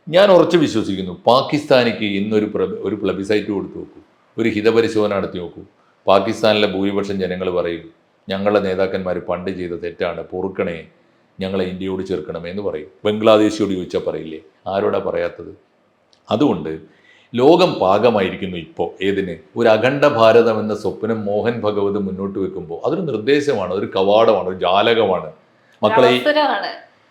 ഞാൻ ഉറച്ചു വിശ്വസിക്കുന്നു. പാകിസ്ഥാനിക്ക് ഇന്നൊരു ഒരു പ്ലബിസൈറ്റ് കൊടുത്തു നോക്കൂ. ഒരു ഹിതപരിശോധന നടത്തി നോക്കൂ. പാകിസ്ഥാനിലെ ഭൂരിപക്ഷം ജനങ്ങൾ പറയും ഞങ്ങളുടെ നേതാക്കന്മാർ പണ്ട് ചെയ്ത തെറ്റാണ് പൊറുക്കണേ ഞങ്ങളെ ഇന്ത്യയോട് ചേർക്കണമേ എന്ന് പറയും. ബംഗ്ലാദേശിയോട് ചോദിച്ചാൽ പറയില്ലേ? ആരോടാ പറയാത്തത്? അതുകൊണ്ട് ലോകം പാകമായിരിക്കുന്നു ഇപ്പോൾ ഏതിന്? ഒരു അഖണ്ഡ ഭാരതം എന്ന സ്വപ്നം മോഹൻ ഭഗവത് മുന്നോട്ട് വെക്കുമ്പോൾ അതൊരു നിർദ്ദേശമാണ് ഒരു കവാടമാണ് ഒരു ജാലകമാണ്. മക്കളെ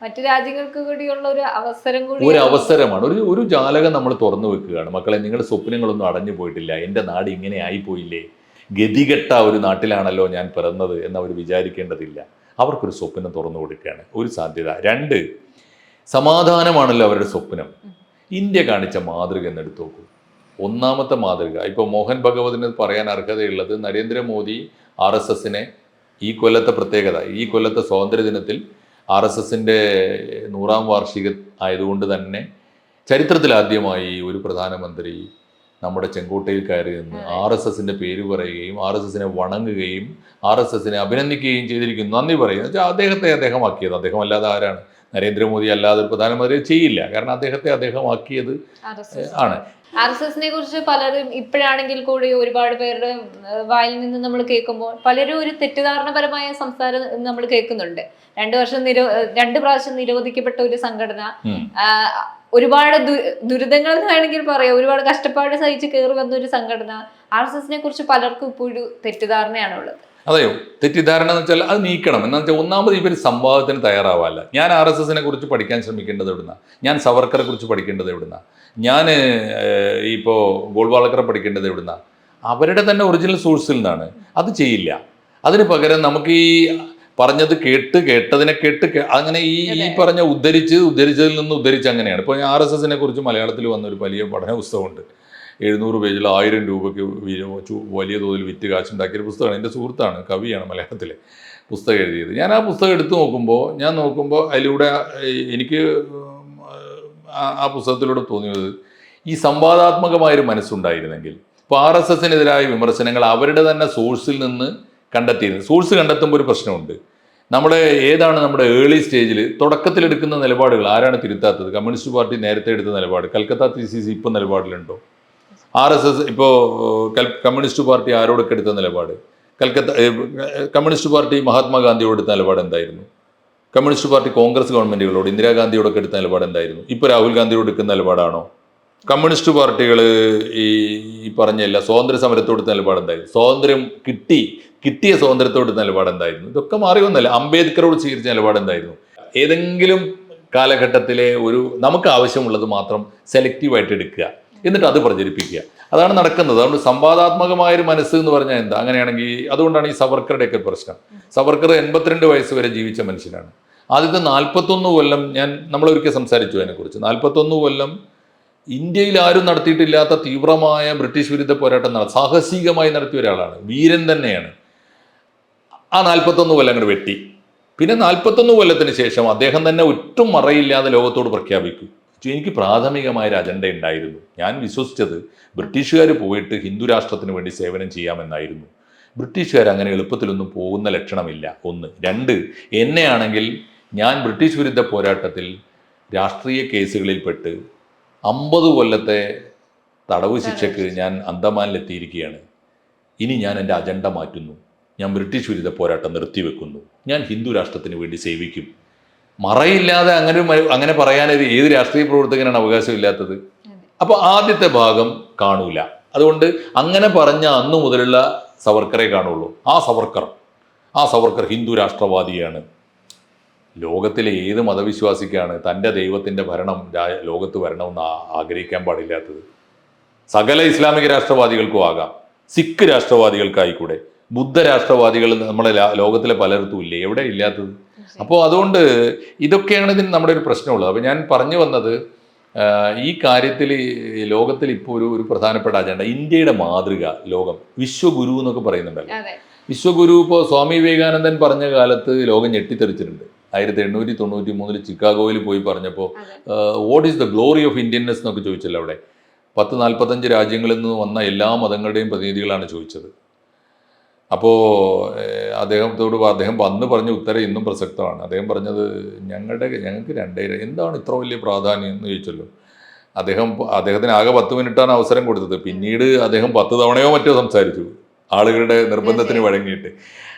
മറ്റു രാജ്യങ്ങൾക്ക് കൂടിയുള്ള ഒരു അവസരം കൂടി ഒരു അവസരമാണ്. ഒരു ഒരു ജാലകം നമ്മൾ തുറന്നു വെക്കുകയാണ്. മക്കളെ നിങ്ങളുടെ സ്വപ്നങ്ങളൊന്നും അടഞ്ഞു പോയിട്ടില്ല. എന്റെ നാട് ഇങ്ങനെ ആയിപ്പോയില്ലേ ഗതികെട്ട ഒരു നാട്ടിലാണല്ലോ ഞാൻ പിറന്നത് എന്ന് അവർ വിചാരിക്കേണ്ടതില്ല. അവർക്കൊരു സ്വപ്നം തുറന്നു കൊടുക്കുകയാണ്. ഒരു സാധ്യത. രണ്ട് സമാധാനമാണല്ലോ അവരുടെ സ്വപ്നം. ഇന്ത്യ കാണിച്ച മാതൃക എന്നെടുത്ത് നോക്കൂ. ഒന്നാമത്തെ മാതൃക. ഇപ്പോൾ മോഹൻ ഭഗവതിന് പറയാൻ അർഹതയുള്ളത് നരേന്ദ്രമോദി ആർ എസ് എസിനെ ഈ കൊല്ലത്തെ പ്രത്യേകത ഈ കൊല്ലത്തെ സ്വാതന്ത്ര്യ ദിനത്തിൽ ആർ എസ് എസിന്റെ നൂറാം വാർഷിക ആയതുകൊണ്ട് തന്നെ ചരിത്രത്തിലാദ്യമായി ഒരു പ്രധാനമന്ത്രി നമ്മുടെ ചെങ്കോട്ടയിൽ കയറി നിന്ന് ആർ എസ് എസിന്റെ പേര് പറയുകയും ആർ എസ് എസിനെ വണങ്ങുകയും ആർ എസ് എസിനെ അഭിനന്ദിക്കുകയും ചെയ്തിരിക്കുന്നു. നന്ദി പറയുന്നു. വെച്ചാൽ അദ്ദേഹത്തെ അദ്ദേഹമാക്കിയത്. അദ്ദേഹം അല്ലാതെ ആരാണ്? നരേന്ദ്രമോദി അല്ലാതെ പ്രധാനമന്ത്രി ചെയ്യില്ല. കാരണം അദ്ദേഹത്തെ അദ്ദേഹമാക്കിയത് ആണ്. ആർ എസ് എസിനെ കുറിച്ച് പലരും ഇപ്പോഴാണെങ്കിൽ കൂടി ഒരുപാട് പേരുടെ വായിൽ നിന്ന് നമ്മൾ കേൾക്കുമ്പോൾ പലരും ഒരു തെറ്റിദ്ധാരണപരമായ സംസാരം നമ്മൾ കേൾക്കുന്നുണ്ട്. രണ്ടു വർഷം നിരോ രണ്ടു പ്രാവശ്യം നിരോധിക്കപ്പെട്ട ഒരു സംഘടന ഒരുപാട് ദുരിതങ്ങൾ എന്ന് വേണമെങ്കിൽ പറയാം. ഒരുപാട് കഷ്ടപ്പാട് സഹിച്ച് കയറി വന്ന ഒരു സംഘടന ആർ എസ് എസിനെ കുറിച്ച് പലർക്കും ഇപ്പോൾ ഒരു തെറ്റിദ്ധാരണയാണുള്ളത്. അതെയോ? തെറ്റിദ്ധാരണ എന്ന് വെച്ചാൽ അത് നീക്കണം. എന്ന് വെച്ചാൽ ഒന്നാമത് ഇവർ സംവാദത്തിന് തയ്യാറാവാല്ല. ഞാൻ ആർ എസ് എസിനെ കുറിച്ച് പഠിക്കാൻ ശ്രമിക്കേണ്ടത് എവിടുന്ന? ഞാൻ സവർക്കറെ കുറിച്ച് പഠിക്കേണ്ടത് എവിടുന്ന? ഞാൻ ഇപ്പോൾ ഗോൾവാളക്കറെ പഠിക്കേണ്ടത് എവിടുന്ന? അവരുടെ തന്നെ ഒറിജിനൽ സോഴ്സിൽ നിന്നാണ്. അത് ചെയ്യില്ല. അതിന് പകരം നമുക്ക് ഈ പറഞ്ഞത് കേട്ട് കേട്ടതിനെ കേട്ട് അങ്ങനെ ഈ ഈ പറഞ്ഞ ഉദ്ധരിച്ച് ഉദ്ധരിച്ചതിൽ നിന്ന് ഉദ്ധരിച്ച് അങ്ങനെയാണ്. ഇപ്പോൾ ആർ എസ് എസിനെ കുറിച്ച് മലയാളത്തിൽ വന്ന ഒരു വലിയ പഠന പുസ്തകമുണ്ട്. എഴുന്നൂറ് പേജിൽ ആയിരം രൂപയ്ക്ക് വലിയ തോതിൽ വിറ്റ് കാശുണ്ടാക്കിയ പുസ്തകമാണ്. എന്റെ സുഹൃത്താണ് കവിയാണ് മലയാളത്തിലെ പുസ്തകം എഴുതിയത്. ഞാൻ ആ പുസ്തകം എടുത്തു നോക്കുമ്പോൾ ഞാൻ നോക്കുമ്പോൾ അതിലൂടെ എനിക്ക് ആ പുസ്തകത്തിലൂടെ തോന്നിയത് ഈ സംവാദാത്മകമായൊരു മനസ്സുണ്ടായിരുന്നെങ്കിൽ ഇപ്പോൾ ആർ എസ് എസിനെതിരായ വിമർശനങ്ങൾ അവരുടെ തന്നെ സോഴ്സിൽ നിന്ന് കണ്ടെത്തിയിരുന്നു. സോഴ്സ് കണ്ടെത്തുമ്പോൾ ഒരു പ്രശ്നമുണ്ട്. നമ്മുടെ ഏതാണ് നമ്മുടെ ഏർലി സ്റ്റേജിൽ തുടക്കത്തിലെടുക്കുന്ന നിലപാടുകൾ? ആരാണ് തിരുത്താത്തത്? കമ്മ്യൂണിസ്റ്റ് പാർട്ടി നേരത്തെ എടുത്ത നിലപാട്. കൽക്കത്ത ടി സി സി ഇപ്പം നിലപാടിലുണ്ടോ? ആർ എസ് എസ് ഇപ്പോൾ കമ്മ്യൂണിസ്റ്റ് പാർട്ടി ആരോടൊക്കെ എടുത്ത നിലപാട്? കൽക്കത്ത കമ്മ്യൂണിസ്റ്റ് പാർട്ടി മഹാത്മാഗാന്ധിയോട് എടുത്ത നിലപാട് എന്തായിരുന്നു? കമ്മ്യൂണിസ്റ്റ് പാർട്ടി കോൺഗ്രസ് ഗവൺമെന്റുകളോട് ഇന്ദിരാഗാന്ധിയോടൊക്കെ എടുത്ത നിലപാട് എന്തായിരുന്നു? ഇപ്പോൾ രാഹുൽ ഗാന്ധിയോട് എടുക്കുന്ന നിലപാടാണോ? കമ്മ്യൂണിസ്റ്റ് പാർട്ടികൾ ഈ പറഞ്ഞ എല്ലാ സ്വാതന്ത്ര്യ സമരത്തോടുത്ത നിലപാട് എന്തായിരുന്നു? സ്വാതന്ത്ര്യം കിട്ടി കിട്ടിയ സ്വാതന്ത്ര്യത്തോട് നിലപാട് എന്തായിരുന്നു ഇതൊക്കെ മാറി വന്നല്ല? അംബേദ്കറോട് സ്വീകരിച്ച നിലപാട് എന്തായിരുന്നു ഏതെങ്കിലും കാലഘട്ടത്തിലെ ഒരു നമുക്ക് ആവശ്യമുള്ളത് മാത്രം സെലക്റ്റീവായിട്ട് എടുക്കുക. എന്നിട്ട് അത് പ്രചരിപ്പിക്കുക. അതാണ് നടക്കുന്നത്. അതുകൊണ്ട് സംവാദാത്മകമായ ഒരു മനസ്സ് എന്ന് പറഞ്ഞാൽ എന്താ? അങ്ങനെയാണെങ്കിൽ അതുകൊണ്ടാണ് ഈ സവർക്കറുടെയൊക്കെ പ്രശ്നം. സവർക്കർ എൺപത്തിരണ്ട് വയസ്സ് വരെ ജീവിച്ച മനുഷ്യനാണ്. ആദ്യത്തെ നാൽപ്പത്തൊന്ന് കൊല്ലം ഞാൻ നമ്മളൊരിക്കൽ സംസാരിച്ചു അതിനെക്കുറിച്ച്. നാൽപ്പത്തൊന്ന് കൊല്ലം ഇന്ത്യയിൽ ആരും നടത്തിയിട്ടില്ലാത്ത തീവ്രമായ ബ്രിട്ടീഷ് വിരുദ്ധ പോരാട്ടം നട സാഹസികമായി നടത്തിയ ഒരാളാണ്. വീരൻ തന്നെയാണ്. ആ നാൽപ്പത്തൊന്ന് കൊല്ലം അങ്ങോട്ട് വെട്ടി. പിന്നെ നാൽപ്പത്തൊന്ന് കൊല്ലത്തിന് ശേഷം അദ്ദേഹം തന്നെ ഒട്ടും മറയില്ലാതെ ലോകത്തോട് പ്രഖ്യാപിക്കും. എനിക്ക് പ്രാഥമികമായ ഒരു അജണ്ട ഉണ്ടായിരുന്നു. ഞാൻ വിശ്വസിച്ചത് ബ്രിട്ടീഷുകാർ പോയിട്ട് ഹിന്ദു രാഷ്ട്രത്തിന് വേണ്ടി സേവനം ചെയ്യാമെന്നായിരുന്നു. ബ്രിട്ടീഷുകാർ അങ്ങനെ എളുപ്പത്തിലൊന്നും പോകുന്ന ലക്ഷണമില്ല. ഒന്ന്. രണ്ട് എന്നെയാണെങ്കിൽ ഞാൻ ബ്രിട്ടീഷ് വിരുദ്ധ പോരാട്ടത്തിൽ രാഷ്ട്രീയ കേസുകളിൽപ്പെട്ട് അമ്പത് കൊല്ലത്തെ തടവ് ശിക്ഷയ്ക്ക് ഞാൻ അന്തമാനിലെത്തിയിരിക്കുകയാണ്. ഇനി ഞാൻ എന്റെ അജണ്ട മാറ്റുന്നു. ഞാൻ ബ്രിട്ടീഷ് വിരുദ്ധ പോരാട്ടം നിർത്തിവെക്കുന്നു. ഞാൻ ഹിന്ദു രാഷ്ട്രത്തിന് വേണ്ടി സേവിക്കും. മറയില്ലാതെ അങ്ങനെ അങ്ങനെ പറയാനൊരു ഏത് രാഷ്ട്രീയ പ്രവർത്തകനാണ് അവകാശമില്ലാത്തത്? അപ്പോൾ ആദ്യത്തെ ഭാഗം കാണൂല. അതുകൊണ്ട് അങ്ങനെ പറഞ്ഞ അന്നു മുതലുള്ള സവർക്കറെ കാണുള്ളൂ. ആ സവർക്കർ ആ സവർക്കർ ഹിന്ദു രാഷ്ട്രവാദിയാണ്. ലോകത്തിലെ ഏത് മതവിശ്വാസിക്കാണ് തന്റെ ദൈവത്തിന്റെ ഭരണം ലോകത്ത് വരണമെന്ന് ആഗ്രഹിക്കാൻ പാടില്ലാത്തത്? സകല ഇസ്ലാമിക രാഷ്ട്രവാദികൾക്കും ആകാം. സിഖ് രാഷ്ട്രവാദികൾക്കായിക്കൂടെ. ബുദ്ധ രാഷ്ട്രവാദികൾ നമ്മളെ ലോകത്തിലെ പലയിടത്തും ഇല്ലേ? എവിടെ ഇല്ലാത്തത്? അപ്പോൾ അതുകൊണ്ട് ഇതൊക്കെയാണ് ഇതിന് നമ്മുടെ ഒരു പ്രശ്നമുള്ളത്. അപ്പോൾ ഞാൻ പറഞ്ഞു വന്നത് ഈ കാര്യത്തിൽ ലോകത്തിൽ ഇപ്പോൾ ഒരു ഒരു പ്രധാനപ്പെട്ട അജണ്ട ഇന്ത്യയുടെ മാതൃക ലോകം വിശ്വഗുരു എന്നൊക്കെ പറയുന്നുണ്ടല്ലോ. വിശ്വഗുരു ഇപ്പോൾ സ്വാമി വിവേകാനന്ദൻ പറഞ്ഞ കാലത്ത് ലോകം ഞെട്ടിത്തെറിച്ചിട്ടുണ്ട്. ആയിരത്തി എണ്ണൂറ്റി തൊണ്ണൂറ്റി മൂന്നിൽ ചിക്കാഗോയിൽ പോയി പറഞ്ഞപ്പോൾ what is the glory of Indianness എന്നൊക്കെ ചോദിച്ചല്ലോ അവിടെ. പത്ത് നാൽപ്പത്തഞ്ച് രാജ്യങ്ങളിൽ നിന്ന് വന്ന എല്ലാ മതങ്ങളുടെയും പ്രതിനിധികളാണ് ചോദിച്ചത്. അപ്പോൾ അദ്ദേഹത്തോട് അദ്ദേഹം വന്ന് പറഞ്ഞ ഉത്തരം ഇന്നും പ്രസക്തമാണ്. അദ്ദേഹം പറഞ്ഞത് ഞങ്ങളുടെ ഞങ്ങൾക്ക് രണ്ടേ എന്താണ് ഇത്ര വലിയ പ്രാധാന്യം? എന്ന് ചോദിച്ചല്ലോ. അദ്ദേഹം അദ്ദേഹത്തിന് ആകെ പത്ത് മിനിറ്റാണ് അവസരം കൊടുത്തത്. പിന്നീട് അദ്ദേഹം പത്ത് തവണയോ മറ്റോ സംസാരിച്ചു. ആളുകളുടെ നിർബന്ധത്തിന് വഴങ്ങിയിട്ട്.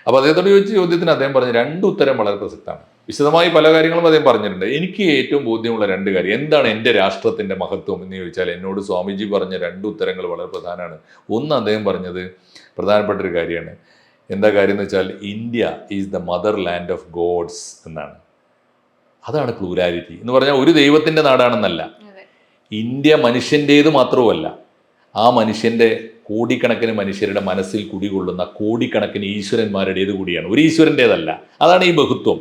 അപ്പോൾ അദ്ദേഹത്തോട് ചോദിച്ച ചോദ്യത്തിന് അദ്ദേഹം പറഞ്ഞു രണ്ട് ഉത്തരം വളരെ പ്രസക്തമാണ്. വിശദമായി പല കാര്യങ്ങളും അദ്ദേഹം പറഞ്ഞിട്ടുണ്ട്. എനിക്ക് ഏറ്റവും ബോധ്യമുള്ള രണ്ട് കാര്യം എന്താണ് എന്റെ രാഷ്ട്രത്തിന്റെ മഹത്വം? എന്ന് ചോദിച്ചാൽ എന്നോട് സ്വാമിജി പറഞ്ഞ രണ്ട് ഉത്തരങ്ങൾ വളരെ പ്രധാനമാണ്. ഒന്ന് അദ്ദേഹം പറഞ്ഞത് പ്രധാനപ്പെട്ട ഒരു കാര്യമാണ്. എന്താ കാര്യം എന്ന് വെച്ചാൽ India is the motherland of gods എന്നാണ്. അതാണ് പ്ലൂരാലിറ്റി എന്ന് പറഞ്ഞാൽ ഒരു ദൈവത്തിന്റെ നാടാണെന്നല്ല. ഇന്ത്യ മനുഷ്യന്റേത് മാത്രവുമല്ല. ആ മനുഷ്യന്റെ കോടിക്കണക്കിന് മനുഷ്യരുടെ മനസ്സിൽ കുടികൊള്ളുന്ന കോടിക്കണക്കിന് ഈശ്വരന്മാരുടേത് കൂടിയാണ്. ഒരു ഈശ്വരന്റേതല്ല. അതാണ് ഈ ബഹുത്വം.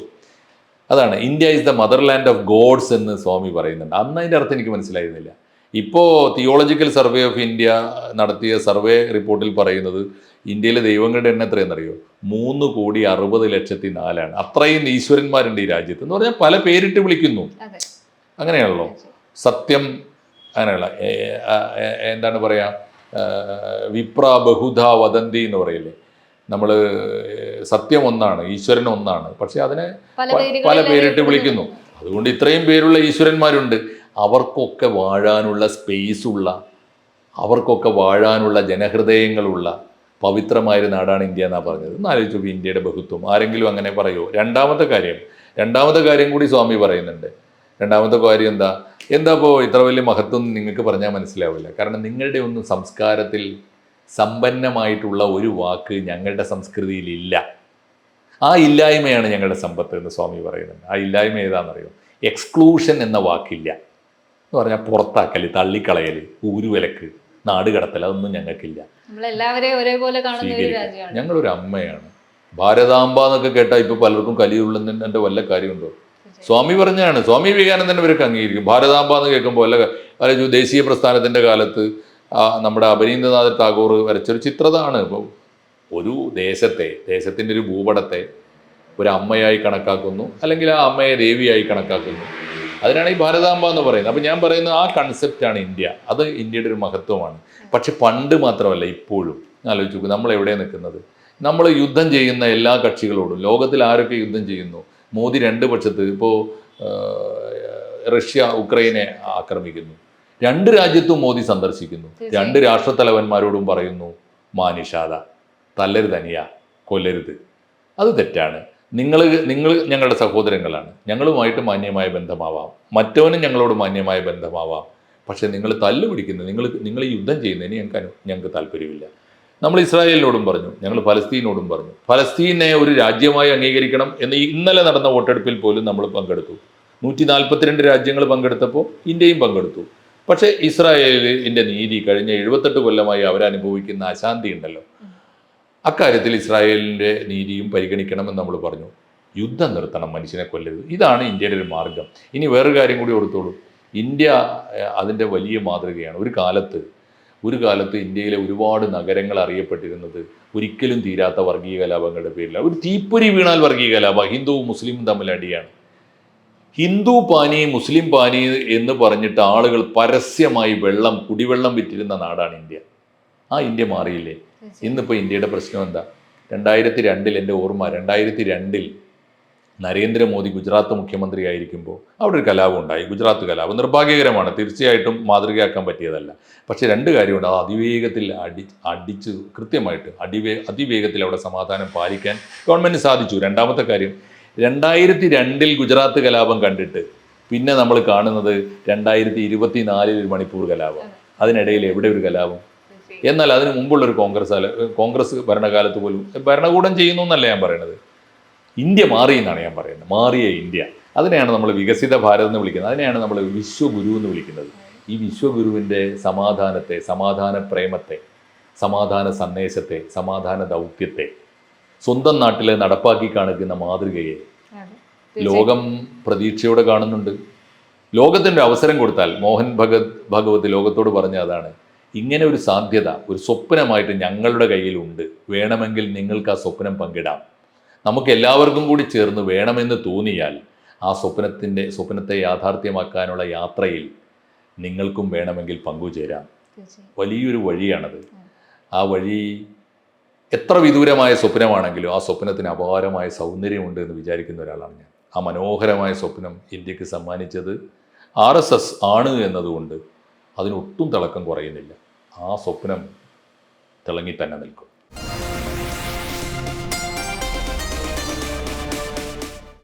അതാണ് India is the motherland of gods എന്ന് സ്വാമി പറയുന്നുണ്ട്. അന്ന് അതിന്റെ അർത്ഥം എനിക്ക് മനസ്സിലായിരുന്നില്ല. ഇപ്പോൾ തിയോളജിക്കൽ സർവേ ഓഫ് ഇന്ത്യ നടത്തിയ സർവേ റിപ്പോർട്ടിൽ പറയുന്നത് ഇന്ത്യയിലെ ദൈവങ്ങളുടെ എണ്ണം എത്രയെന്നറിയോ? മൂന്ന് കോടി അറുപത് ലക്ഷത്തി നാലാണ്. അത്രയും ഈശ്വരന്മാരുണ്ട് ഈ രാജ്യത്ത്. എന്ന് പറഞ്ഞാൽ പല പേരിട്ട് വിളിക്കുന്നു. അങ്ങനെയാണല്ലോ. സത്യം അങ്ങനെയുള്ള എന്താണ് പറയുക വിപ്ര ബഹുധ വദന്തി എന്ന് പറയില്ലേ? നമ്മൾ സത്യം ഒന്നാണ് ഈശ്വരൻ ഒന്നാണ്. പക്ഷെ അതിനെ പല പേരിട്ട് വിളിക്കുന്നു. അതുകൊണ്ട് ഇത്രയും പേരുള്ള ഈശ്വരന്മാരുണ്ട്. അവർക്കൊക്കെ വാഴാനുള്ള സ്പേസ് ഉള്ള അവർക്കൊക്കെ വാഴാനുള്ള ജനഹൃദയങ്ങളുള്ള പവിത്രമായൊരു നാടാണ് ഇന്ത്യ എന്നാണ് പറഞ്ഞത്. ഒന്ന് ആലോചിച്ച് ഇന്ത്യയുടെ ബഹുത്വം. ആരെങ്കിലും അങ്ങനെ പറയുമോ രണ്ടാമത്തെ കാര്യം രണ്ടാമത്തെ കാര്യം കൂടി സ്വാമി പറയുന്നുണ്ട്. രണ്ടാമത്തെ കാര്യം എന്താ? എന്താ ഇപ്പോൾ ഇത്ര വലിയ മഹത്വം നിങ്ങൾക്ക് പറഞ്ഞാൽ മനസ്സിലാവില്ല. കാരണം നിങ്ങളുടെ ഒന്നും സംസ്കാരത്തിൽ സമ്പന്നമായിട്ടുള്ള ഒരു വാക്ക് ഞങ്ങളുടെ സംസ്കൃതിയിൽ ഇല്ല. ആ ഇല്ലായ്മയാണ് ഞങ്ങളുടെ സമ്പത്ത് എന്ന് സ്വാമി പറയുന്നുണ്ട്. ആ ഇല്ലായ്മ ഏതാണെന്നറിയോ? എക്സ്ക്ലൂഷൻ എന്ന വാക്കില്ല. എന്ന് പറഞ്ഞാൽ പുറത്താക്കൽ തള്ളിക്കളയൽ ഊരുവിലക്ക് നാട് കടത്തൽ അതൊന്നും ഞങ്ങൾക്കില്ല. ഞങ്ങളൊരു അമ്മയാണ്. ഭാരതാംബ എന്നൊക്കെ കേട്ടാൽ ഇപ്പൊ പലർക്കും കലിയുള്ളതിന്റെ വല്ല കാര്യമുണ്ടോ? സ്വാമി പറഞ്ഞാണ് സ്വാമി വിവേകാനന്ദൻ ഇവർക്ക് അംഗീകരിക്കും. ഭാരതാംബ എന്ന് കേൾക്കുമ്പോൾ അല്ല ദേശീയ പ്രസ്ഥാനത്തിന്റെ കാലത്ത് ആ, നമ്മുടെ അപരീന്ദ്രനാഥ് ടാഗോർ വരച്ചൊരു ചിത്രതാണ്. ഇപ്പോൾ ഒരു ദേശത്തെ ദേശത്തിന്റെ ഒരു ഭൂപടത്തെ ഒരു അമ്മയായി കണക്കാക്കുന്നു. അല്ലെങ്കിൽ ആ അമ്മയെ ദേവിയായി കണക്കാക്കുന്നു. അതിനാണ് ഈ ഭാരതാംബ എന്ന് പറയുന്നത്. അപ്പോൾ ഞാൻ പറയുന്നത് ആ കൺസെപ്റ്റാണ് ഇന്ത്യ. അത് ഇന്ത്യയുടെ ഒരു മഹത്വമാണ്. പക്ഷെ പണ്ട് മാത്രമല്ല ഇപ്പോഴും. ആലോചിച്ച് നോക്കും നമ്മൾ എവിടെ നിൽക്കുന്നത്? നമ്മൾ യുദ്ധം ചെയ്യുന്ന എല്ലാ കക്ഷികളോടും ലോകത്തിൽ ആരൊക്കെ യുദ്ധം ചെയ്യുന്നു? മോദി രണ്ട് പക്ഷത്ത് ഇപ്പോൾ റഷ്യ ഉക്രൈനെ ആക്രമിക്കുന്നു. രണ്ട് രാജ്യത്തും മോദി സന്ദർശിക്കുന്നു. രണ്ട് രാഷ്ട്രത്തലവന്മാരോടും പറയുന്നു മാനിഷാദ തല്ലരുതനിയ കൊല്ലരുത്. അത് തെറ്റാണ്. നിങ്ങൾ നിങ്ങൾ ഞങ്ങളുടെ സഹോദരങ്ങളാണ്. ഞങ്ങളുമായിട്ട് മാന്യമായ ബന്ധമാവാം. മറ്റവനും ഞങ്ങളോട് മാന്യമായ ബന്ധമാവാം. പക്ഷേ നിങ്ങൾ തല്ല് പിടിക്കുന്നത് നിങ്ങൾ നിങ്ങൾ യുദ്ധം ചെയ്യുന്നതിന് ഞങ്ങൾക്ക് ഞങ്ങൾക്ക് താല്പര്യമില്ല. നമ്മൾ ഇസ്രായേലിനോടും പറഞ്ഞു. ഞങ്ങൾ ഫലസ്തീനോടും പറഞ്ഞു. ഫലസ്തീനെ ഒരു രാജ്യമായി അംഗീകരിക്കണം എന്ന് ഇന്നലെ നടന്ന വോട്ടെടുപ്പിൽ പോലും നമ്മൾ പങ്കെടുത്തു. നൂറ്റി നാൽപ്പത്തിരണ്ട് രാജ്യങ്ങൾ പങ്കെടുത്തപ്പോൾ ഇന്ത്യയും പങ്കെടുത്തു. പക്ഷേ ഇസ്രായേലിന്റെ നീതി കഴിഞ്ഞ എഴുപത്തെട്ട് കൊല്ലമായി അവരനുഭവിക്കുന്ന അശാന്തി ഉണ്ടല്ലോ. അക്കാര്യത്തിൽ ഇസ്രായേലിന്റെ നീതിയും പരിഗണിക്കണമെന്ന് നമ്മൾ പറഞ്ഞു. യുദ്ധം നിർത്തണം മനുഷ്യനെ കൊല്ലരുത്. ഇതാണ് ഇന്ത്യയുടെ ഒരു മാർഗം. ഇനി വേറൊരു കാര്യം കൂടി ഓർത്തോളൂ. ഇന്ത്യ അതിന്റെ വലിയ മാതൃകയാണ്. ഒരു കാലത്ത് ഒരു കാലത്ത് ഇന്ത്യയിലെ ഒരുപാട് നഗരങ്ങൾ അറിയപ്പെട്ടിരുന്നത് ഒരിക്കലും തീരാത്ത വർഗീയ കലാപങ്ങളുടെ പേരിലാണ്. ഒരു തീപ്പൊരി വീണാൽ വർഗീയ കലാപ ഹിന്ദുവും മുസ്ലിമും തമ്മിൽ അടിയാണ്. ഹിന്ദു പാനി മുസ്ലിം പാനി എന്ന് പറഞ്ഞിട്ട് ആളുകൾ പരസ്യമായി വെള്ളം കുടിവെള്ളം വിറ്റിരുന്ന നാടാണ് ഇന്ത്യ. ആ ഇന്ത്യ മാറിയില്ലേ? ഇന്നിപ്പോൾ ഇന്ത്യയുടെ പ്രശ്നം എന്താ? രണ്ടായിരത്തി രണ്ടിൽ എന്റെ ഓർമ്മ രണ്ടായിരത്തി രണ്ടിൽ നരേന്ദ്രമോദി ഗുജറാത്ത് മുഖ്യമന്ത്രി ആയിരിക്കുമ്പോൾ അവിടെ ഒരു കലാപം ഉണ്ടായി. ഗുജറാത്ത് കലാപം നിർഭാഗ്യകരമാണ്. തീർച്ചയായിട്ടും മാതൃകയാക്കാൻ പറ്റിയതല്ല. പക്ഷേ രണ്ട് കാര്യമുണ്ട്. അത് അതിവേഗത്തിൽ അടി അടിച്ച് കൃത്യമായിട്ട് അടിവേ അതിവേഗത്തിൽ അവിടെ സമാധാനം പാലിക്കാൻ ഗവൺമെന്റ് സാധിച്ചു. രണ്ടാമത്തെ കാര്യം രണ്ടായിരത്തി രണ്ടിൽ ഗുജറാത്ത് കലാപം കണ്ടിട്ട് പിന്നെ നമ്മൾ കാണുന്നത് രണ്ടായിരത്തി ഇരുപത്തി നാലിൽ ഒരു മണിപ്പൂർ കലാപം. അതിനിടയിൽ എവിടെ ഒരു കലാപം? എന്നാൽ അതിന് മുമ്പുള്ളൊരു കോൺഗ്രസ് അല്ല കോൺഗ്രസ് ഭരണകാലത്ത് പോലും ഭരണകൂടം ചെയ്യുന്നു എന്നല്ല ഞാൻ പറയുന്നത് ഇന്ത്യ മാറി എന്നാണ് ഞാൻ പറയുന്നത്. മാറിയ ഇന്ത്യ. അതിനെയാണ് നമ്മൾ വികസിത ഭാരതം എന്ന് വിളിക്കുന്നത്. അതിനെയാണ് നമ്മൾ വിശ്വഗുരു എന്ന് വിളിക്കുന്നത്. ഈ വിശ്വഗുരുവിന്റെ സമാധാനത്തെ സമാധാന പ്രേമത്തെ സമാധാന സന്ദേശത്തെ സമാധാന ദൗത്യത്തെ സ്വന്തം നാട്ടിലെ നടപ്പാക്കി കാണിക്കുന്ന മാതൃകയെ ലോകം പ്രതീക്ഷയോടെ കാണുന്നുണ്ട്. ലോകത്തിന്റെ അവസരം കൊടുത്താൽ മോഹൻ ഭഗത് ഭഗവത് ലോകത്തോട് പറഞ്ഞ അതാണ്. ഇങ്ങനെ ഒരു സാധ്യത ഒരു സ്വപ്നമായിട്ട് ഞങ്ങളുടെ കയ്യിലുണ്ട്. വേണമെങ്കിൽ നിങ്ങൾക്ക് ആ സ്വപ്നം പങ്കിടാം. നമുക്ക് എല്ലാവർക്കും കൂടി ചേർന്ന് വേണമെന്ന് തോന്നിയാൽ ആ സ്വപ്നത്തിന്റെ സ്വപ്നത്തെ യാഥാർത്ഥ്യമാക്കാനുള്ള യാത്രയിൽ നിങ്ങൾക്കും വേണമെങ്കിൽ പങ്കുചേരാം. വലിയൊരു വഴിയാണത്. ആ വഴി എത്ര വിദൂരമായ സ്വപ്നമാണെങ്കിലും ആ സ്വപ്നത്തിന് അപാരമായ സൗന്ദര്യമുണ്ട് എന്ന് വിചാരിക്കുന്ന ഒരാളാണ് ഞാൻ. ആ മനോഹരമായ സ്വപ്നം ഇന്ത്യയ്ക്ക് സമ്മാനിച്ചത് ആർ എസ് എസ് ആണ് എന്നതുകൊണ്ട് അതിനൊട്ടും തിളക്കം കുറയുന്നില്ല. ആ സ്വപ്നം തിളങ്ങി തന്നെ നിൽക്കും.